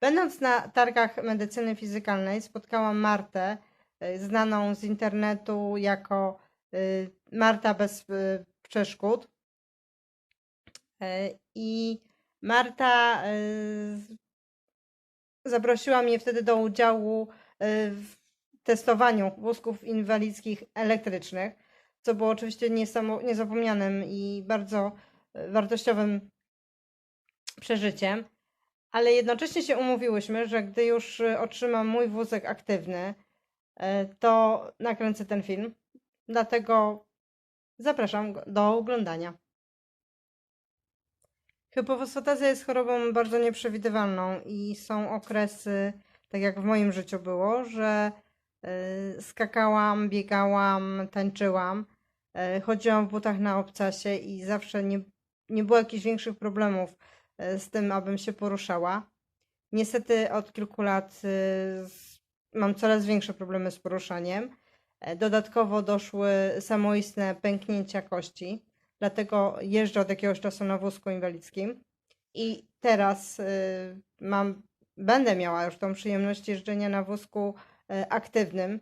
Będąc na targach medycyny fizykalnej, spotkałam Martę, y, znaną z internetu jako y, Marta bez y, przeszkód. I Marta zaprosiła mnie wtedy do udziału w testowaniu wózków inwalidzkich elektrycznych, co było oczywiście niezapomnianym i bardzo wartościowym przeżyciem. Ale jednocześnie się umówiłyśmy, że gdy już y, otrzymam mój wózek aktywny, y, to nakręcę ten film. Dlatego zapraszam do oglądania. Hypofosfatazja jest chorobą bardzo nieprzewidywalną i są okresy, tak jak w moim życiu było, że y, skakałam, biegałam, tańczyłam, y, chodziłam w butach na obcasie i zawsze nie, nie było jakichś większych problemów z tym, abym się poruszała. Niestety od kilku lat y, mam coraz większe problemy z poruszaniem. E, Dodatkowo doszły samoistne pęknięcia kości, dlatego jeżdżę od jakiegoś czasu na wózku inwalidzkim. I teraz y, mam, będę miała już tą przyjemność jeżdżenia na wózku y, aktywnym.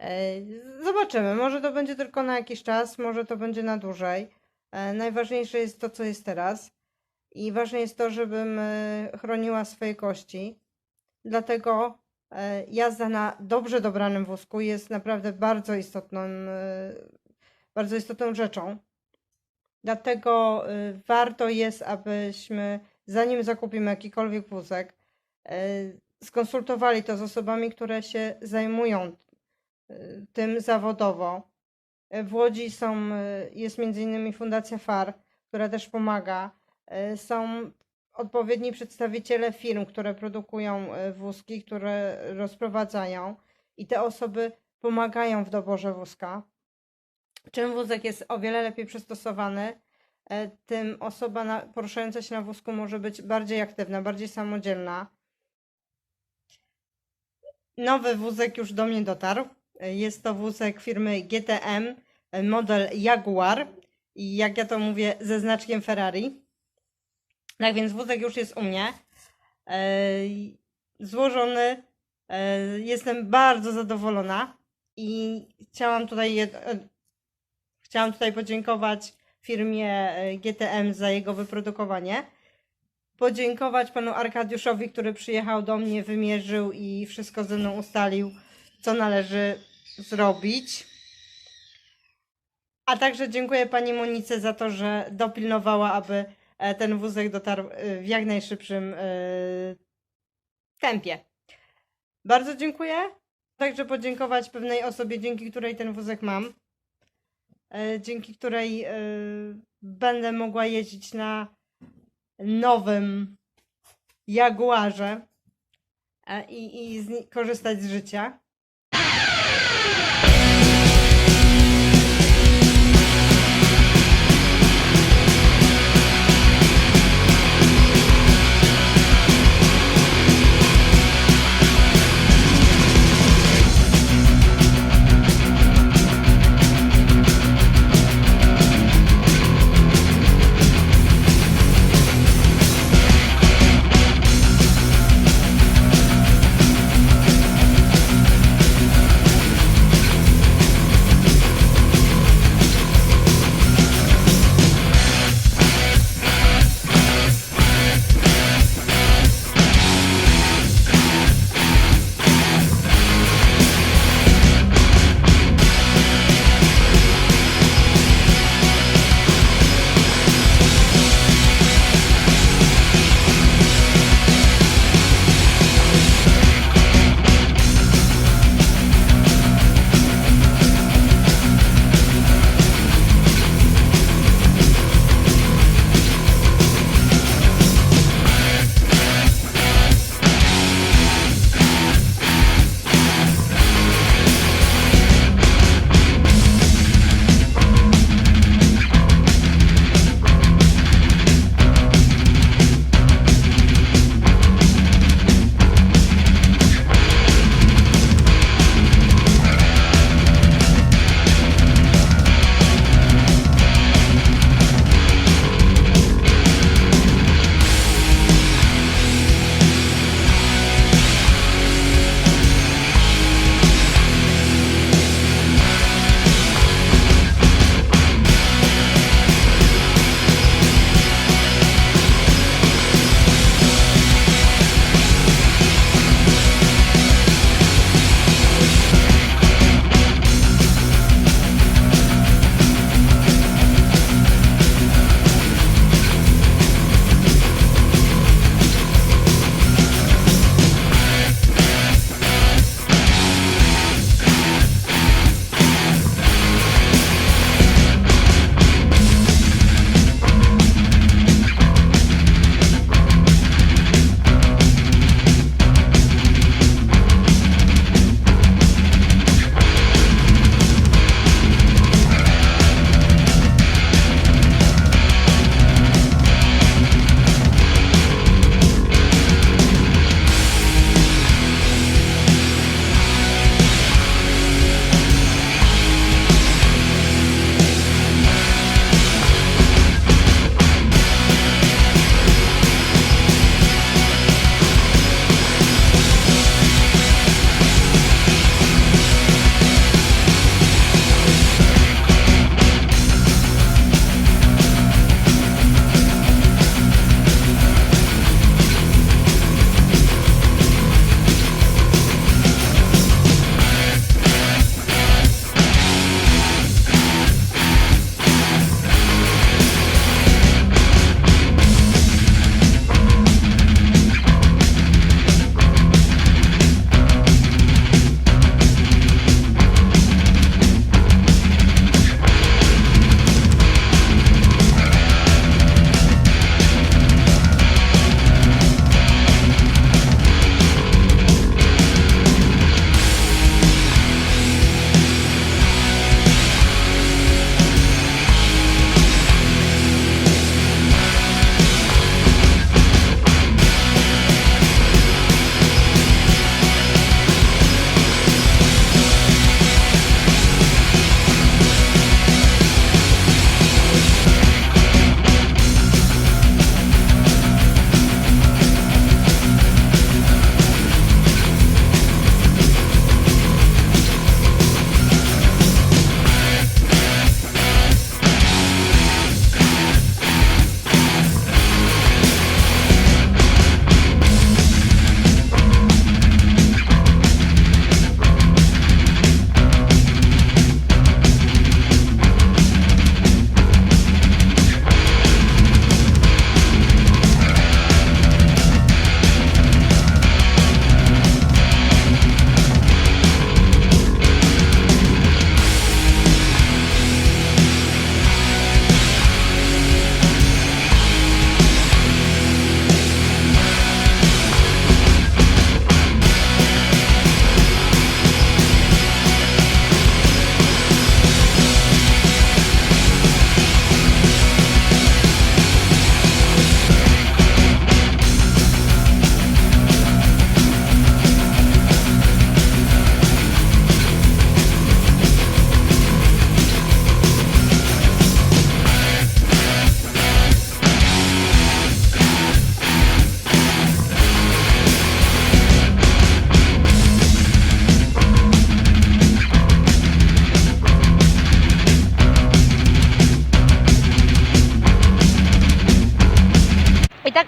E, Zobaczymy, może to będzie tylko na jakiś czas, może to będzie na dłużej. E, Najważniejsze jest to, co jest teraz. I ważne jest to, żebym e, chroniła swoje kości. Dlatego e, jazda na dobrze dobranym wózku jest naprawdę bardzo istotną, bardzo istotną rzeczą. Dlatego warto jest, abyśmy, zanim zakupimy jakikolwiek wózek, skonsultowali to z osobami, które się zajmują tym zawodowo. Y, W Łodzi są, y, jest innymi Fundacja FAR, która też pomaga. Y, Są odpowiedni przedstawiciele firm, które produkują wózki, które rozprowadzają i te osoby pomagają w doborze wózka. Czym wózek jest o wiele lepiej przystosowany, e, tym osoba na, poruszająca się na wózku może być bardziej aktywna, bardziej samodzielna. Nowy wózek już do mnie dotarł. Jest to wózek firmy GTM, e, model Jaguar. I jak ja to mówię, ze znaczkiem Ferrari. Tak więc wózek już jest u mnie. E, Złożony. E, Jestem bardzo zadowolona. I chciałam tutaj Chciałam tutaj podziękować firmie GTM za jego wyprodukowanie. Podziękować panu Arkadiuszowi, który przyjechał do mnie, wymierzył i wszystko ze mną ustalił, co należy zrobić. A także dziękuję pani Monice za to, że dopilnowała, aby e, ten wózek dotarł e, w jak najszybszym e, tempie. Bardzo dziękuję. Także podziękować pewnej osobie, dzięki której ten wózek mam dzięki której będę mogła jeździć na nowym Jaguarze i, i z, korzystać z życia.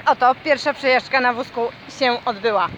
Oto pierwsza przejażdżka na wózku się odbyła.